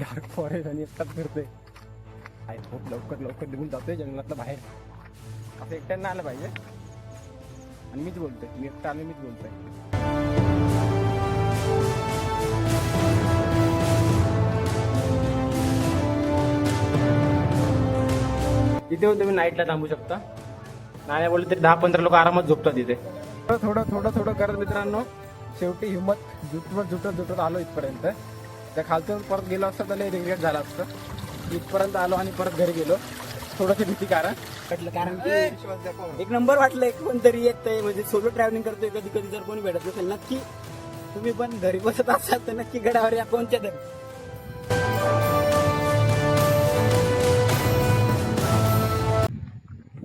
Dark forest आणि एकटाच फिरतोय. आय खूप लवकर लवकर निघून जातोय जंगलातलं बाहेर. असं एकट्यानं आलं पाहिजे. आणि मीच बोलतोय. मी एकटा आलो मीच बोलतोय. तिथे येऊन तुम्ही नाईटला थांबू शकता. नाही बोलले तरी दहा पंधरा लोक आरामात झोपतात तिथे थोडं थोडं थोडं थोडं करत मित्रांनो. शेवटी हिंमत जुटवत जुटत जुटत आलो इथपर्यंत. त्या खालतून परत गेलो असतं तर लय रिग्रेट झाला असतं. इथपर्यंत आलो आणि परत घरी गेलो. थोडंसं भीती कारण. वाटलं कारण की एक नंबर वाटलं एक कोणतरी येतंय म्हणजे सोलो ट्रॅव्हलिंग करतोय कधी कधी जर कोणी भेटत असेल नक्की तुम्ही पण घरी बसत असाल तर नक्की गडावर या कोणत्या तरी.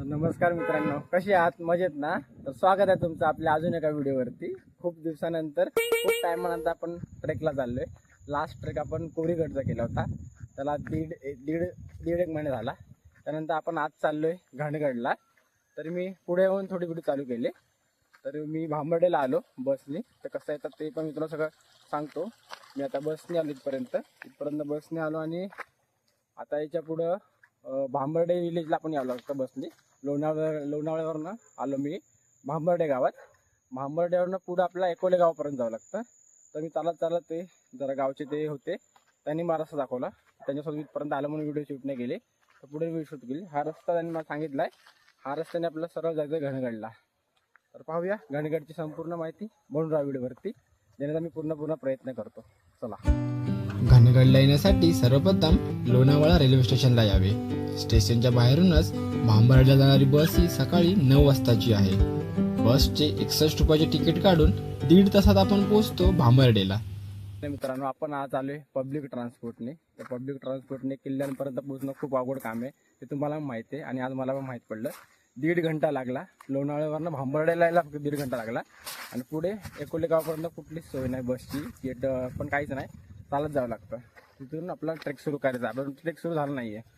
नमस्कार मित्रांनो कशी आहात? मजेत ना? तर स्वागत आहे तुमचं आपल्या अजून एका व्हिडिओवरती. खूप दिवसानंतर खूप टायमानंतर आपण ट्रेकला चाललोय. लास्ट ट्रेक आपण कोरीगडचा केला होता. त्याला दीड दीड दीड एक महिना झाला. त्यानंतर आपण आज चाललो आहे घाणगडला. तर मी पुढे येऊन थोडी व्हिडिओ चालू केली. तर मी भांबर्डेला आलो बसनी. तर कसं येतात ते पण मी तुला सगळं सांगतो. मी आता बसने आलो इथपर्यंत. इथपर्यंत बसने आलो आणि आता याच्या पुढं भांबर्डे विलेजला पण यावं लागतं बसने. लोणावळ्या लोणावळ्यावरनं आलो मी. भांबर्डे गावात. भांबर्ड्यावरनं पुढं आपला एकोले गावापर्यंत जावं लागतं. तर मी चालत चालत ते जरा गावचे ते होते. त्यांनी मला रस्ता दाखवला. त्यांच्यासोबत इथपर्यंत आलं म्हणून व्हिडिओ शूट नाही केले तर पुढे व्हिडिओ शूट केली. हा रस्ता त्यांनी मला सांगितला आहे हा रस्त्याने आपल्याला सरळ जायचं घनगडला. तर पाहूया घनगडची संपूर्ण माहिती म्हणून राहा व्हिडिओवरती. देण्याचा मी पूर्ण पूर्ण प्रयत्न करतो. चला. घनगडला येण्यासाठी सर्वप्रथम लोणावळा रेल्वे स्टेशनला यावे. स्टेशनच्या बाहेरूनच भांबर्डला जाणारी बस ही सकाळी नऊ वाजताची आहे. बसचे एकसष्ट रुपयाचे तिकीट काढून दीड तासात आपण पोहोचतो भांबर्डेला. मित्रांनो आपण आज आलोय पब्लिक ट्रान्सपोर्टने तर पब्लिक ट्रान्सपोर्टने किल्ल्यांपर्यंत पोहोचणं खूप अवघड काम आहे. ते तुम्हाला माहिती आहे आणि आज मला पण माहीत पडलं. दीड घंटा लागला. लोणावळ्यावरनं भांबर्डेला यायला फक्त दीड घंटा लागला. आणि पुढे एकोलेगावपर्यंत कुठलीच सोय नाही बसची गेट पण काहीच नाही. चालत जावं लागतं. तिथून आपला ट्रेक सुरू करायचा. आपण ट्रेक सुरू झाला नाही आहे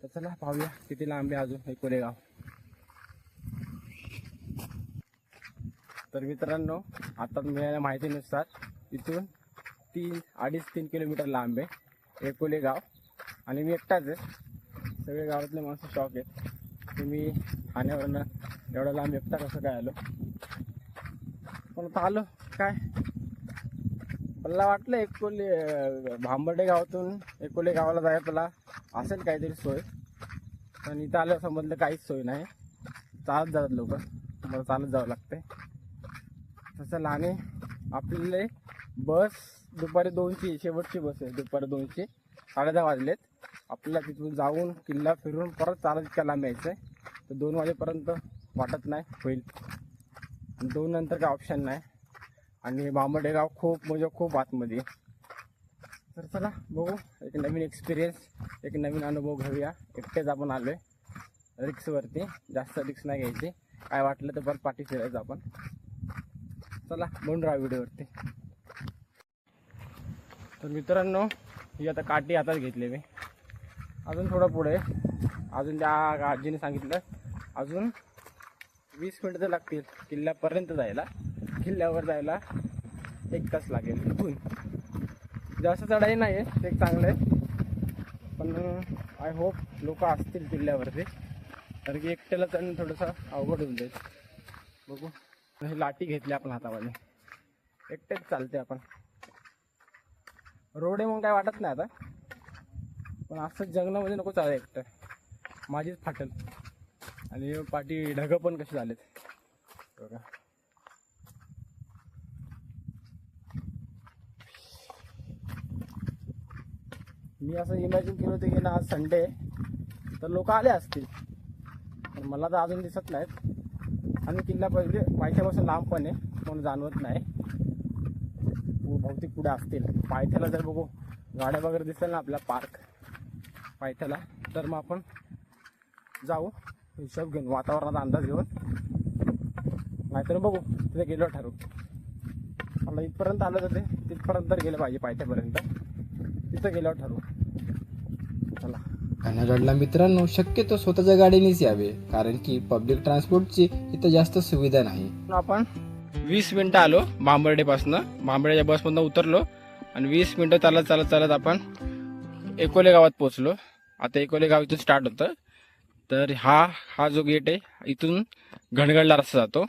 तर चला पाहूया किती लांब आहे अजून एकोलेगाव गाव तर मित्रांनो आता मिळाल्या माहितीनुसार इथून तीन अडीच तीन किलोमीटर लांब आहे. एकोले गाव. आणि मी एकटाच आहे. सगळे गावातले माणसं शॉक आहेत. तुम्ही ठाण्यावरनं एवढा लांब एकटा कसं काय आलो? पण आता आलो. काय? मला वाटलं एकोले भांबर्डे गावातून एकोले गावाला जायला असेल काहीतरी सोय. पण इथं आल्यावर समजलं काहीच सोय नाही. चालत जातात लोक. मला चालत जावं लागते तसं आणि आपले बस दुपारी दोनची शेवटची बस आहे दुपारी दोनची. साडे दहा वाजलेत. आपल्याला तिथून जाऊन किल्ला फिरून परत चालत इतक्या लांब यायचं आहे तर दोन वाजेपर्यंत वाटत नाही होईल. दोन नंतर काय ऑप्शन नाही. आणि बांबडे गाव खूप म्हणजे खूप आतमध्ये. तर चला बघू. एक नवीन एक्सपिरियन्स एक नवीन अनुभव घेऊया. एकटेच आपण आलो आहे रिक्सवरती जास्त रिक्स नाही घ्यायची. काय वाटलं तर परत पाठी फिरायचं आपण. चला म्हणून राहा व्हिडिओवरती. तर मित्रांनो ही आता काठी हातात घेतली मी. अजून थोडं पुढे. अजून त्या आजीने सांगितलं अजून वीस मिनटं तर लागतील. किल्ल्यापर्यंत जायला. किल्ल्यावर जायला एक तास लागेल. इथून जास्त चढाई नाही आहे ते एक चांगलं आहे पण आय होप लोक असतील किल्ल्यावरती. कारण की एकट्याला त्यांनी थोडंसं अवघड होऊन जाईल. बघू. हे लाठी घेतली आपण हातामध्ये. एकटेच चालते आपण. रोड आहे म्हणून काय वाटत नाही आता. पण असं जंगलामध्ये नको चालाय एकटं. माझीच फाटल. आणि पाठी ढगं पण कसे झालेत. बघा. मी असं इमॅजिन केलं होतं की ना आज संडे तर लोक आले असतील. पण मला तर अजून दिसत नाहीत. आणि किल्ला पहिले म्हणजे पायथ्यापासून लांब पण आहे म्हणून जाणवत नाही. भौतिक बहुतेक पुढे असतील. पायथ्याला जर बघू गाड्या वगैरे दिसेल ना आपला पार्क. पायथ्याला. तर मग आपण जाऊ हिशोब घेऊन वातावरणाचा अंदाज घेऊन. नाहीतर बघू तिथे गेलो ठरवू. मला इथपर्यंत आलं तर ते तिथपर्यंत तर गेलं पाहिजे पायथ्यापर्यंत. तिथं गेल्यावर ठरवू. घनगडला मित्रांनो शक्यतो स्वतःच्या गाडीनेच यावे कारण की पब्लिक ट्रान्सपोर्टची इथं जास्त सुविधा नाही. आपण वीस मिनटं आलो बांबर्डेपासनं. बांबर्डेच्या बसमधनं उतरलो आणि वीस मिनटं चालत चालत चालत आपण एकोले गावात पोचलो आता एकोले गाव इथून स्टार्ट होतं. तर हा हा जो गेट आहे इथून घनगडला रस्ता जातो.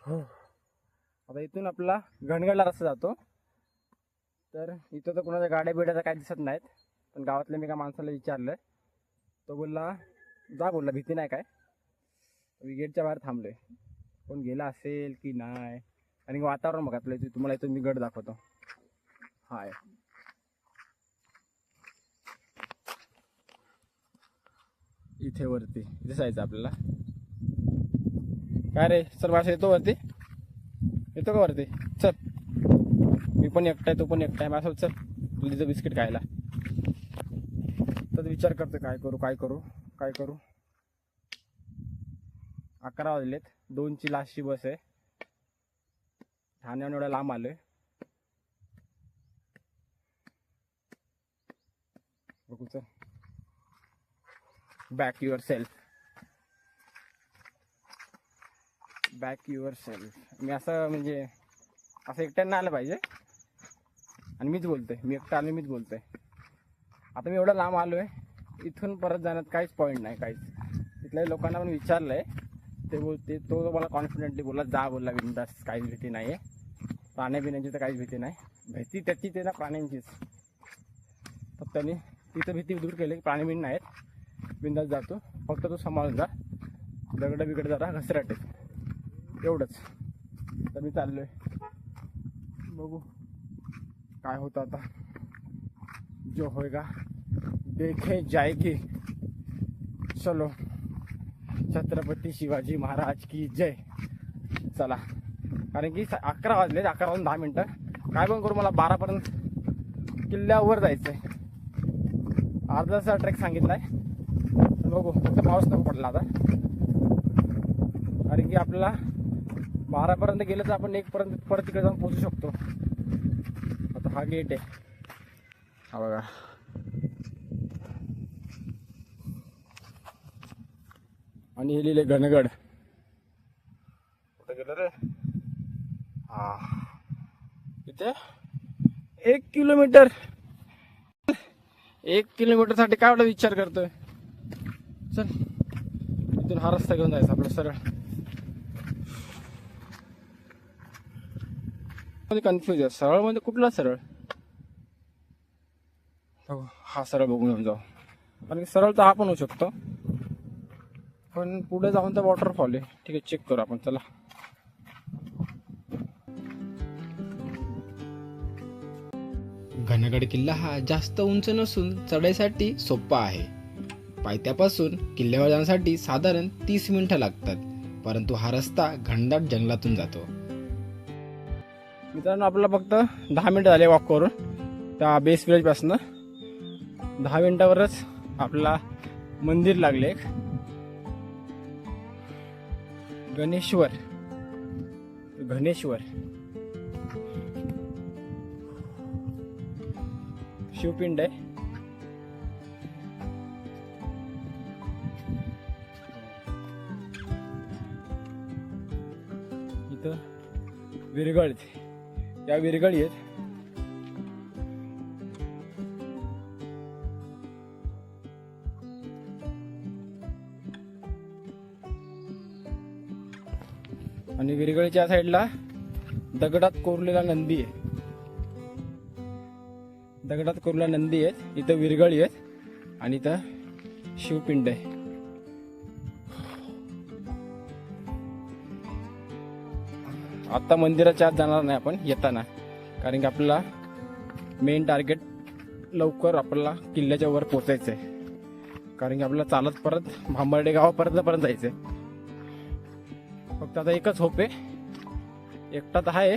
हो. आता इथून आपला घनगडला रस्ता जातो. तर इथं तर कोणाच्या गाड्या बिड्या काही काय दिसत नाहीत. पण गावातल्या मी एका माणसाला विचारलं तो बोलला जा बोलला भीती नाही काय? मी गेटच्या बाहेर थांबलोय. कोण गेला असेल की नाही? आणि वातावरण बघा तुला इथे तुम्हाला इथं मी गड दाखवतो. हाय. इथे वरती. इथे जायचं आपल्याला. काय रे सर माझा येतो वरती? येतो का वरती? चल. मी पण एकटा आहे तो पण एकटाय आहे. माझं चल तुझं बिस्किट खायला. तर विचार करतो काय करू काय करू काय करू. अकरा वाजलेत. दोनची लास्टची बस आहे. ठाण्याहून एवढ्या लांब आलोय. बघू चल. Back yourself back yourself मी असं म्हणजे असं एकट्यानं आलं पाहिजे. आणि मीच बोलतोय. मी एकटा आलो मीच बोलतोय. आता मी एवढं लांब आलो आहे इथून परत जाण्यात काहीच पॉईंट नाही काहीच. तिथल्या लोकांना पण विचारलंय. ते बोलते तो मला कॉन्फिडेंटली बोलला जा बोलला बिंदास काहीच भीती नाही आहे प्राण्याबिण्याची तर काहीच भीती नाही. भीती त्याची ते ना प्राण्यांचीच. फक्त त्यांनी तिथं भीती दूर केली प्राणी बिन नाहीत. बिंदास जातो फक्त तो सांभाळून जा. दगड बिगड जरा घसराटे एवढंच. तर मी चाललो आहे बघू. काय होतं आता? जो होएगा देखे जाएगी। चलो छत्रपती शिवाजी महाराज की जय। चला कारण की स- अकरा वाजले अकरा वाजून दहा मिनटं. काय पण करू मला बारापर्यंत किल्ल्यावर जायचं आहे अर्धा तासाचा ट्रेक सांगितलाय. तर बघू फक्त पाऊस नको पडला आता. कारण की आपल्याला बारापर्यंत गेलं तर आपण एकपर्यंत परत तिकडे जाऊन पोहोचू शकतो. हा गेट आहे हा बघा आणि हे लिहिले घनगड कुठे गेलं रे हा इथे एक किलोमीटर एक किलोमीटरसाठी काय विचार करतोय चल इथून हा रस्ता घेऊन जायचा आपला सरळ कन्फ्युज आहे. सरळ म्हणजे कुठला सरळ? हो, हा सरळ बघून घेऊन जाऊ. कारण सरळ तर हा पण होऊ शकतो. पण पुढे जाऊन तर वॉटरफॉल आहे. ठीक आहे चेक करू आपण. चला. घनगड किल्ला हा जास्त उंच नसून चढाईसाठी सोपा आहे. पायथ्यापासून किल्ल्यावर जाण्यासाठी साधारण तीस मिनिटं लागतात. परंतु हा रस्ता घनदाट जंगलातून जातो. मित्रांनो आपल्याला फक्त दहा मिनटं झाले वॉक करून. त्या बेस विलेजपासनं दहा मिनटावरच आपला मंदिर लागले एक. गणेश्वर. घनेश्वर शिवपिंड आहे. इथं विरगळते या विरगळी आहेत. आणि विरगळीच्या साईडला दगडात कोरलेला नंदी आहे. दगडात कोरला नंदी आहेत. इथं विरगळी आहेत. आणि इथं शिवपिंड आहे. आत्ता मंदिराच्या आत जाणार नाही आपण येताना. कारण की आपल्याला मेन टार्गेट लवकर आपल्याला किल्ल्याच्या वर पोचायचं आहे. कारण की आपल्याला चालत परत भांबर्डे गावापर्यंत पर्यंत जायचं आहे फक्त आता एकच होप आहे. एकटा तर आहे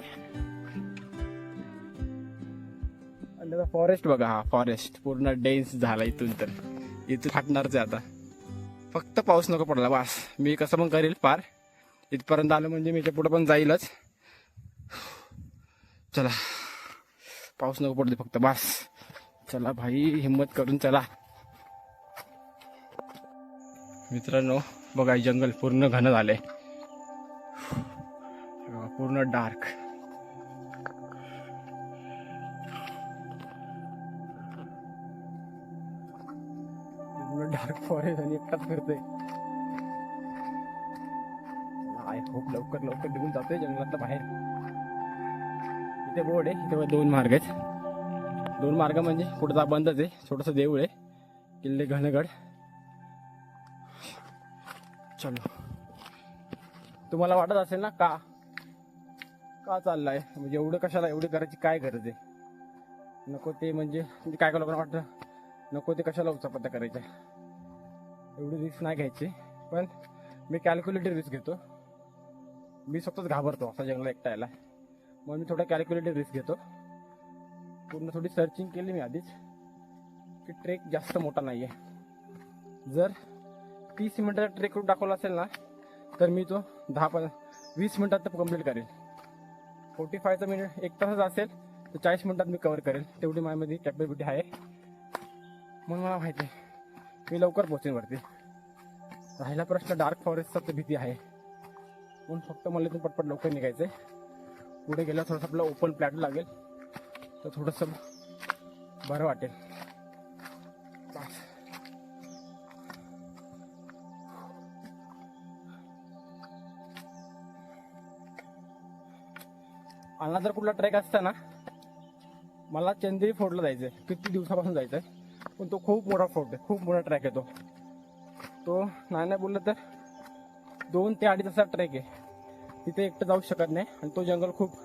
आणि त्याचा फॉरेस्ट बघा हा फॉरेस्ट पूर्ण डेन्स झाला इथून तर. इथून हटणारच आहे आता. फक्त पाऊस नको पडला बास. मी कसं पण करेल पार. इथपर्यंत आलं म्हणजे मी पुढं पण जाईलच. चला. पाऊस नको पडते फक्त बास. चला भाई हिम्मत करून चला. मित्रांनो बघा जंगल पूर्ण घन झाले पूर्ण डार्क. पूर्ण डार्क फॉरेस्ट आणि एकटाच फिरते आय होप लवकर लवकर निघून जाते जंगलातला बाहेर. ते बोर्ड आहे. इथे दोन मार्ग आहेत. दोन मार्ग म्हणजे पुढचा बंदच आहे. छोटस देऊळ आहे. किल्ले घनगड. चलो. तुम्हाला वाटत असेल ना का? का चाललाय? म्हणजे एवढं कशाला एवढी करायची काय गरज आहे? नको ते म्हणजे म्हणजे काय काय लोकांना वाटतं? नको ते कशाला उचापत्ता करायच्या एवढी रिस्क नाही घ्यायची. पण मी कॅल्क्युलेटर रिस्क घेतो. मी स्वतःच घाबरतो असा जंगला एकटायला म्हणून मग मी थोडा कॅल्क्युलेटेड रिस्क घेतो. पूर्ण थोडी सर्चिंग केली मी आधीच की ट्रेक जास्त मोठा नाही आहे जर तीस मिनटाचा ट्रेक रूट दाखवला असेल ना तर मी तो दहा पण वीस मिनटात तर कंप्लीट करेल. फोर्टी फायचा मिनिट एक तासच असेल तर चाळीस मिनटात मी कवर करेल. तेवढी माझ्यामध्ये कॅपॅबिलिटी आहे. म्हणून मला माहिती आहे मी लवकर पोहोचेन वरती. राहिला प्रश्न डार्क फॉरेस्टचा तर भीती आहे. म्हणून फक्त मला इथून पटपट लवकर निघायचं आहे पुढे गेल्यावर थोडंसं आपलं ओपन प्लॅट लागेल. तर थोडंसं बरं वाटेल. बस. आणला जर कुठला ट्रेक असता ना मला चंदेरी फोर्टला जायचंय. किती दिवसापासून जायचंय? पण तो खूप मोठा फोर्ट आहे. खूप मोठा ट्रॅक आहे तो. तो नाही नाही बोललं तर दोन ते अडीच तासाचा ट्रेक आहे. तिथे एकटं जाऊ शकत नाही आणि तो जंगल खूप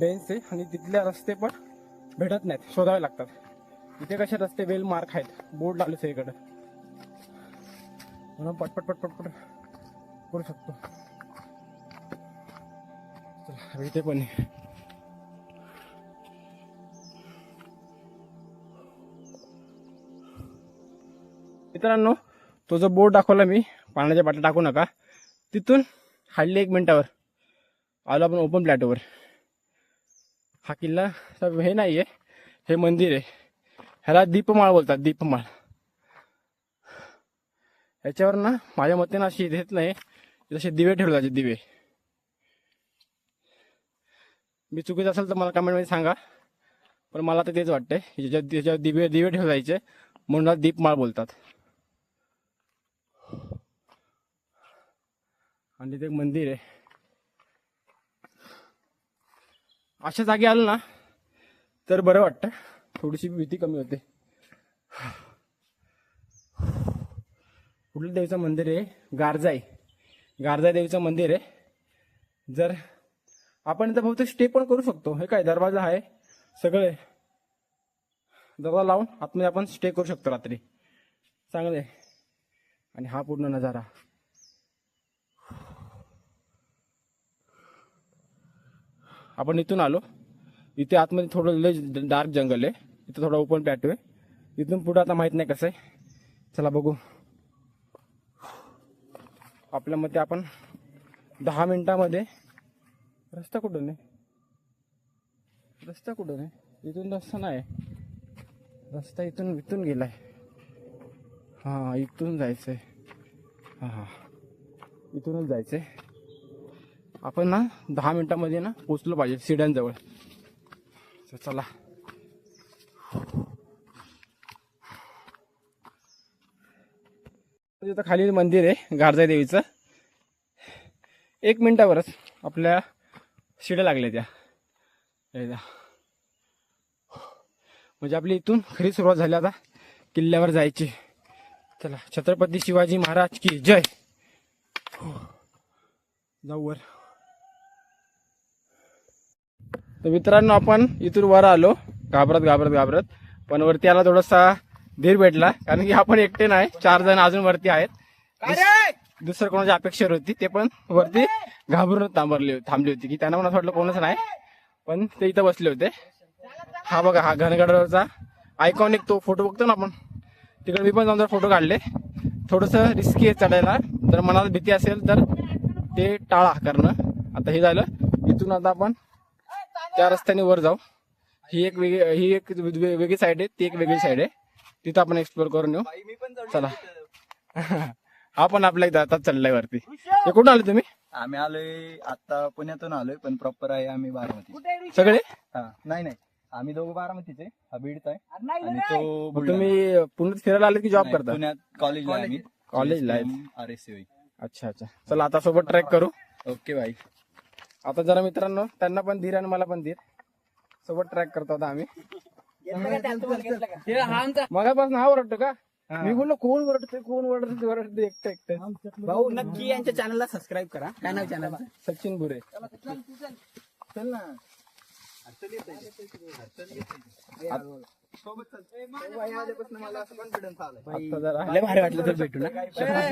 डेन्स आहे आणि तिथले रस्ते पण भेटत नाहीत शोधावे लागतात. इथे कसे रस्ते वेल मार्क आहेत बोर्ड लावले सगळीकडे. म्हणून पटपट पटपट पट करू शकतो. इथे पण आहे. मित्रांनो तो जो बोर्ड दाखवला मी पाण्याच्या बाटल्या टाकू नका. तिथून हाडली एक मिनिटावर. आलो आपण ओपन प्लॅटवर हा किल्ला सब हे नाही आहे हे मंदिर आहे. ह्याला दीपमाळ बोलतात दीपमाळ. ह्याच्यावर ना माझ्या मते ना अशी देत नाही जसे दिवे ठेवले जायचे दिवे. मी चुकीचं असेल तर मला कमेंटमध्ये सांगा पण मला तर तेच वाटतंय ज्याच्यात ज्याच्यावर दिवे दिवे ठेवले जायचे म्हणून दीपमाळ बोलतात. आणि तिथे एक मंदिर आहे. अशा जागी आलं ना तर बरं वाटतं. थोडीशी भीती कमी होते. कुठलं देवीचं मंदिर आहे? गारजाई. गारजाई देवीचं मंदिर आहे. जर आपण इथं फक्त स्टे पण करू शकतो. हे काय दरवाजा आहे? सगळे दरवाजा लावून आतमध्ये आपण स्टे करू शकतो रात्री. चांगले आणि हा पूर्ण नजारा. आपण इथून आलो. इथे आतमध्ये थोडं लय डार्क जंगल आहे. इथं थोडा ओपन प्लॅटो आहे. इथून पुढं आता माहीत नाही कसं आहे. चला बघू. आपल्या मते आपण दहा मिनिटामध्ये रस्ता कुठून आहे? रस्ता कुठून आहे? इथून रस्ता नाही. रस्ता इथून इथून गेलाय. हां इथून जायचं आहे हां हां. इथूनच जायचं आहे आपण ना दहा मिनिटामध्ये ना पोचलो पाहिजे सिड्यांजवळ. चला. तिथं खाली मंदिर आहे गारजाई देवीचं. एक मिनिटावरच आपल्या शिड्या लागल्या त्या. यायला. म्हणजे आपली इथून खरी सुरुवात झाली आता किल्ल्यावर जायची. चला छत्रपती शिवाजी महाराज की जय. हो. जाऊ वर. तर मित्रांनो आपण इथून वर आलो. घाबरत घाबरत घाबरत. पण वरती आला थोडासा धीर भेटला कारण की आपण एकटे नाही. चार जण अजून वरती आहेत. दुस- दुसरं कोणाची अपेक्षा होती ते पण वरती घाबरून थांबरले थांबली होती की त्यांना असं वाटलं कोणच नाही. पण ते इथं बसले होते. हा बघा हा घनगडावरचा आयकॉनिक तो फोटो बघतो ना आपण. तिकडे मी पण जाऊन फोटो काढले. थोडस रिस्की आहे चढायला. जर मनाला भीती असेल तर ते टाळा करणं. आता हे झालं. इथून आता आपण त्या रस्त्याने वर जाऊ. ही एक वेगळी ही एक वेगळी साईड आहे ती एक वेगळी साईड आहे. तिथं आपण एक्सप्लोर करून येऊ. मी पण चला. हा पण आपल्या एकदा आता चाललाय वरती. हे कुठून आले तुम्ही? आम्ही आलोय आता पुण्यातून आलोय पण प्रॉपर आहे आम्ही बारामती सगळे? हा नाही नाही. आम्ही दोघं बारामतीचे हा बीडचा आहे. नाही आणि. तो तुम्ही पुण्यात फिरायला आले की जॉब नाही, करता? पुण्यात कॉलेजला कॉलेजला आहे. आर एस अच्छा अच्छा. चला आता सोबत ट्रॅक करू. ओके भाई आता जरा मित्रांनो त्यांना पण धीर आणि मला पण धीर. सोबत ट्रॅक करतो आता आम्ही? मगापासून हा ओरडतो का? मी बोललो कोण ओरडते कोण ओरडते ओरडते एकटं एकटं. भाऊ नक्की यांच्या चॅनलला सबस्क्राईब करा. काय नाव चॅनल सचिन बुरे चल ना. मला असं कॉन्फिडन्स आलाय आता जरा लय भारी वाटलं तर भेटू ना.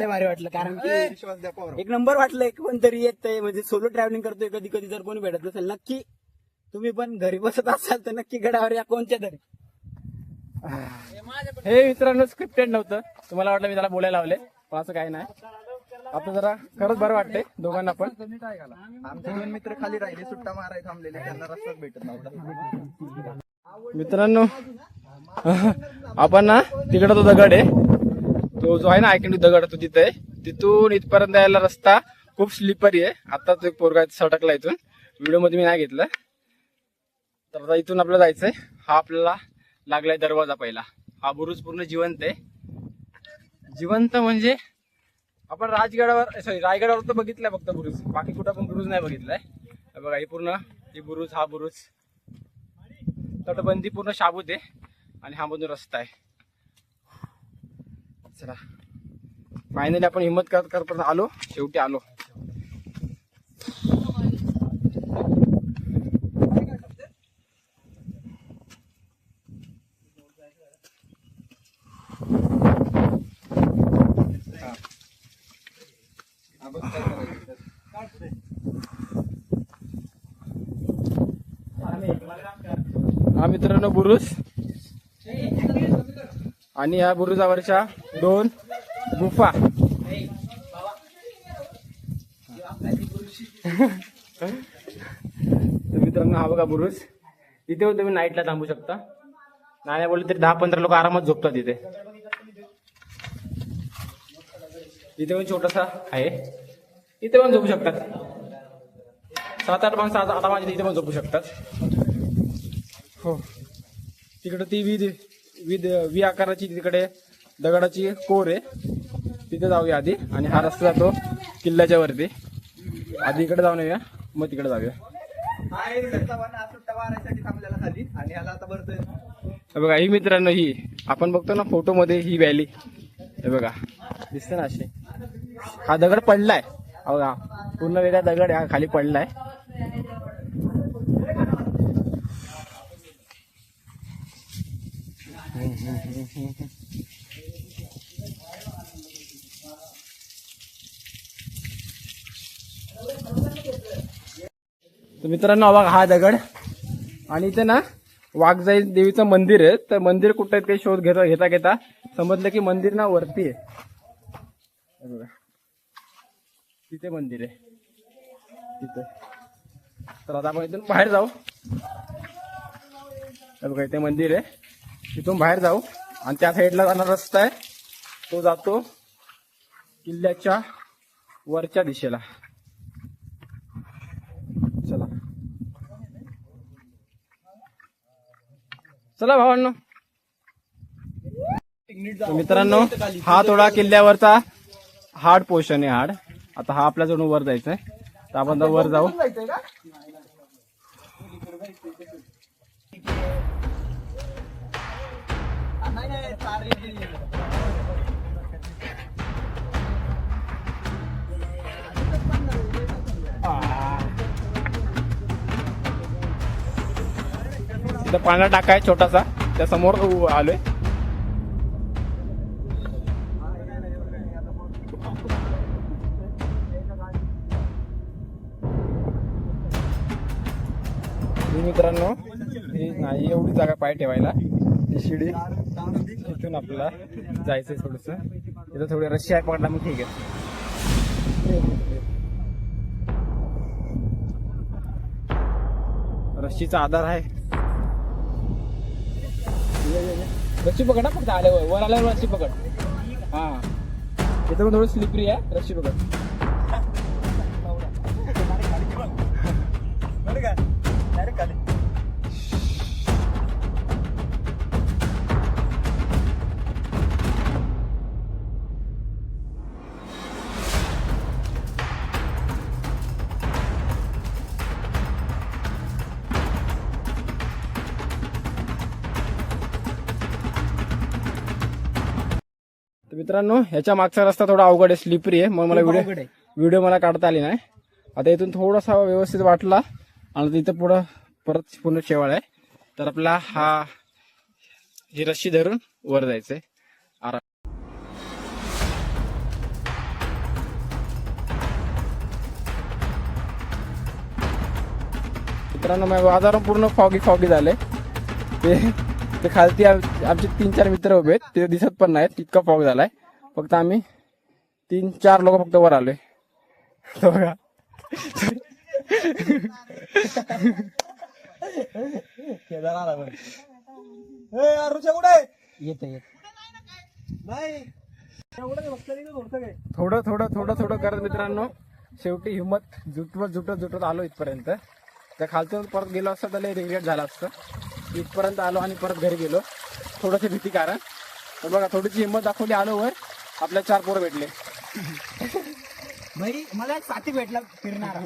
भारी वाटलं कारण की विश्वास द्या पोरावर. एक नंबर वाटलं एक कोणतरी येतंय म्हणजे सोलो ट्रॅव्हलिंग करतोय कधी कधी जर कोणी भेटत असेल नक्की तुम्ही पण घरी बसत असाल तर नक्की गडावर या कोणत्या तरी. हे मित्रांनो स्क्रिप्टेड नव्हतं. तुम्हाला वाटलं मी त्याला बोलायला लावले पण असं काही नाही. आता जरा खरंच बरं वाटतंय दोघांना पण. आमचे दोन मित्र खाली राहिले सुट्टा माराय थांबलेले त्यांना रस्ताच भेटत नव्हता. मित्रांनो आपण ना तिकडं तो दगड आहे. तो जो आहे ना आयकंडी दगड तो तिथे आहे. तिथून इथपर्यंत यायला रस्ता खूप स्लिपरी आहे. आता तो एक पोरगा सटकला इथून. व्हिडिओमध्ये मी नाही घेतलं. तर आता इथून आपल्याला जायचंय. हा आपल्याला लागलाय दरवाजा पहिला. हा बुरुज पूर्ण जिवंत आहे. जिवंत म्हणजे आपण राजगडावर eh, सॉरी रायगडावर तर बघितलाय फक्त बुरुज. बाकी कुठं पण बुरुज नाही बघितलाय. बघा हे पूर्ण ही बुरुज हा बुरुज. तटबंदी पूर्ण शाबूत आहे. आणि हा मधून रस्ता आहे. चला. फायनली आपण हिंमत करत करत आलो. शेवटी आलो हा मित्रांनो बुरुज. आणि या बुरुजावरच्या दोन गुफा. तर मित्रांनो हा बघा बुरुज. इथे पण तुम्ही नाईटला थांबू शकता. नाही बोलले तरी दहा पंधरा लोक आरामात झोपतात इथे. इथे पण छोटासा आहे. इथे पण झोपू शकतात. सात आठ माणसं आता आता माझ्या इथे पण झोपू शकतात. हो. तिकडे ती विध विध वी आकाराची तिकडे दगडाची कोर आहे. तिथे जाऊया आधी आणि हा रस्ता जातो किल्ल्याच्या वरती. आधी इकडे जाऊन येऊया मग तिकडे जाऊया. हे बघा ही मित्रांनो ही आपण बघतो ना फोटो मध्ये ही व्हॅली हे बघा दिसते ना अशी. हा दगड पडलाय. हा बघा पूर्ण वेगळा दगड हा खाली पडलाय. तर मित्रांनो बघा हा दगड. आणि इथे ना वाघजाई देवीचं मंदिर आहे. तर मंदिर कुठं आहे ते शोध घेता घेता घेता. समजलं की मंदिर ना वरती आहे. बघा. तिथे मंदिर आहे. तिथे. तर आता आपण इथून बाहेर जाऊ. बघा इथे मंदिर आहे. तिथून बाहेर जाऊ. आणि त्या साईडला जाणारा रस्ता आहे. तो जातो किल्ल्याच्या वरच्या दिशेला. चला. चला भावांनो. मित्रांनो हा थोडा किल्ल्यावरचा हार्ड पोर्शन आहे हार्ड. आता हा आपल्या जणू वर जायचंय. तर आपण वर जाऊ. तिथं पाण्याला टाका आहे छोटासा. त्या समोर आलोय. मित्रांनो ही नाही एवढी जागा पाय ठेवायला. ही शिडी. इथून आपल्याला जायचंय थोडस. इथं थोडी रशी आहे पकडला मग ठीक आहे. रस्सीचा आधार आहे. रस्सी पकड ना फक्त आल्यावर वर आल्यावर रस्सी पकड. हा. इथं पण थोडं स्लिपरी आहे रस्सी पकड. मित्रांनो ह्याच्या मागचा रस्ता थोडा अवघड आहे स्लिपरी आहे. मग मला व्हिडिओ. व्हिडिओ मला काढता आली नाही. आता इथून थोडासा व्यवस्थित वाटला आणि तिथं पुढं परत पूर्ण शेवाळ आहे. तर आपला हा ही रस्सी धरून वर जायचंय. आराम मित्रांनो माझ्या वातावरण पूर्ण फॉगी फॉगी झालंय. ते ते खालती आम- आमचे तीन चार मित्र उभे आहेत. ते दिसत पण नाहीत. इतका फॉग झालाय. फक्त आम्ही तीन चार लोक फक्त वर आलोय. तो बघा. येत येत. थोडं थोडं थोडं थोडं करत मित्रांनो. शेवटी हिंमत जुटवत जुटत जुटत आलो इथपर्यंत. त्या खालतून परत गेलो असतं तर रिग्रेट झालं असतं. इथपर्यंत आलो आणि परत घरी गेलो. थोडंसं भीती कारण. तर बघा थोडीशी हिंमत दाखवली आलो वर. आपल्या चार पोरं भेटले. भाई मला एक साथी भेटला फिरणार.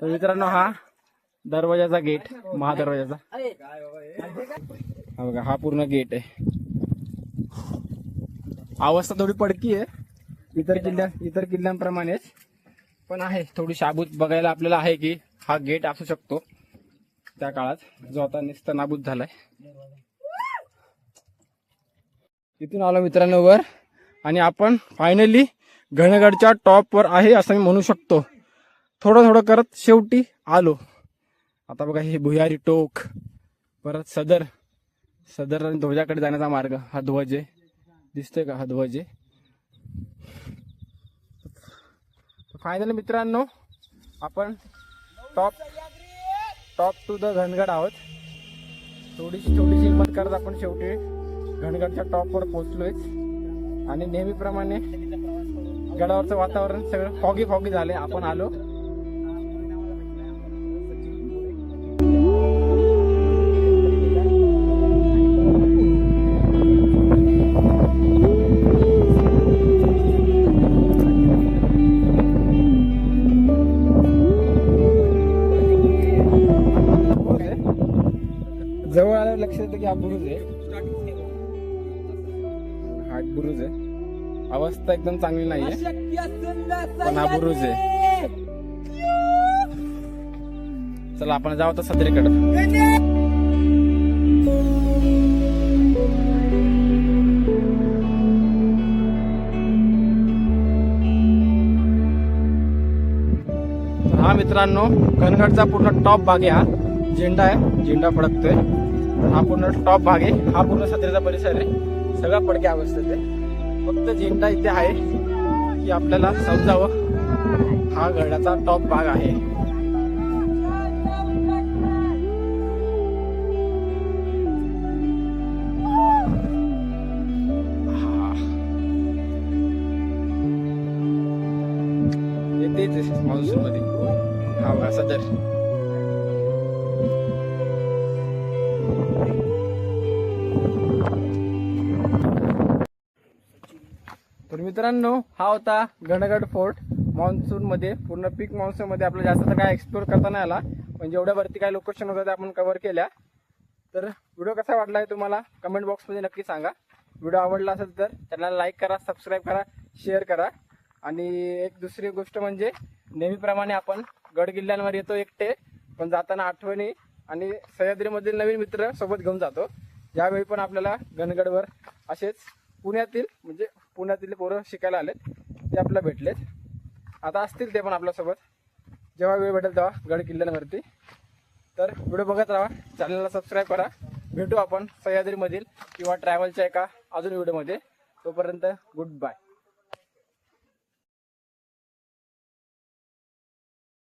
तर मित्रांनो हा दरवाजाचा गेट महादरवाजाचा. हा बघा हा पूर्ण गेट आहे. अवस्था थोडी पडकी आहे. इतर किल्ल्या इतर किल्ल्यांप्रमाणेच. पण आहे थोडी शाबूत बघायला आपल्याला आहे की हा गेट असू शकतो. त्या काळात जो आता निस्तनाबूत झालाय. इथून आलो मित्रांनो वर आणि आपण फायनली घनगडच्या टॉपवर आहे असं मी म्हणू शकतो. थोडं थोडं करत शेवटी आलो. आता बघा हे भुयारी टोक. परत सदर. सदर आणि ध्वजाकडे जाण्याचा मार्ग हा ध्वज आहे. दिसतोय का हा ध्वज? आहे फायनल मित्रांनो आपण top top to the Ghangad आहोत. थोडीशी थोडीशी हिंमत करत आपण शेवटी घनगडच्या टॉपवर पोहोचलोय. आणि नेहमीप्रमाणे गडावरचं वातावरण सगळं फॉगी फॉगी झाले आपण आलो. हा बुरुज आहे. हा बुरुज आहे. अवस्था एकदम चांगली नाहीये पण हा बुरुज आहे. चला आपण जाऊ तर सदरीकडं. हा मित्रांनो कनगडचा पूर्ण टॉप भाग आहे हा. झेंडा आहे झेंडा फडकतोय. हा पूर्ण टॉप भाग आहे. हा पूर्ण सत्रेचा परिसर आहे. सगळा पडक्या अवस्थेत आहे. फक्त झेंडा इथे आहे की आपल्याला समजावं. हा गडाचा टॉप भाग आहे. होता गणगड फोर्ट. मान्सूनमध्ये पूर्ण पीक मान्सूनमध्ये आपल्याला जास्त तर काय एक्सप्लोर करता नाही आला. पण जेवढ्यावरती काय लोकेशन होतं ते आपण कव्हर केल्या. तर व्हिडिओ कसा वाटला आहे तुम्हाला कमेंट बॉक्समध्ये नक्की सांगा. व्हिडिओ आवडला असेल तर चॅनलला लाईक करा सबस्क्राईब करा शेअर करा. आणि एक दुसरी गोष्ट म्हणजे नेहमीप्रमाणे आपण गड किल्ल्यांवर येतो एकटे पण जाताना आठवणी आणि सह्याद्रीमधील नवीन मित्र सोबत घेऊन जातो. यावेळी पण आपल्याला गणगडवर असेच पुण्यातील म्हणजे पुण्यातील पोरं शिकायला आलेत. ते आपल्याला भेटलेत. आता असतील ते पण आपल्यासोबत. जेव्हा वेळ भेटेल तेव्हा गड किल्ल्यांवरती. तर व्हिडिओ बघत राहा चॅनलला सबस्क्राईब करा. भेटू आपण सह्याद्रीमधील किंवा ट्रॅव्हलच्या एका अजून व्हिडिओमध्ये. तोपर्यंत गुड बाय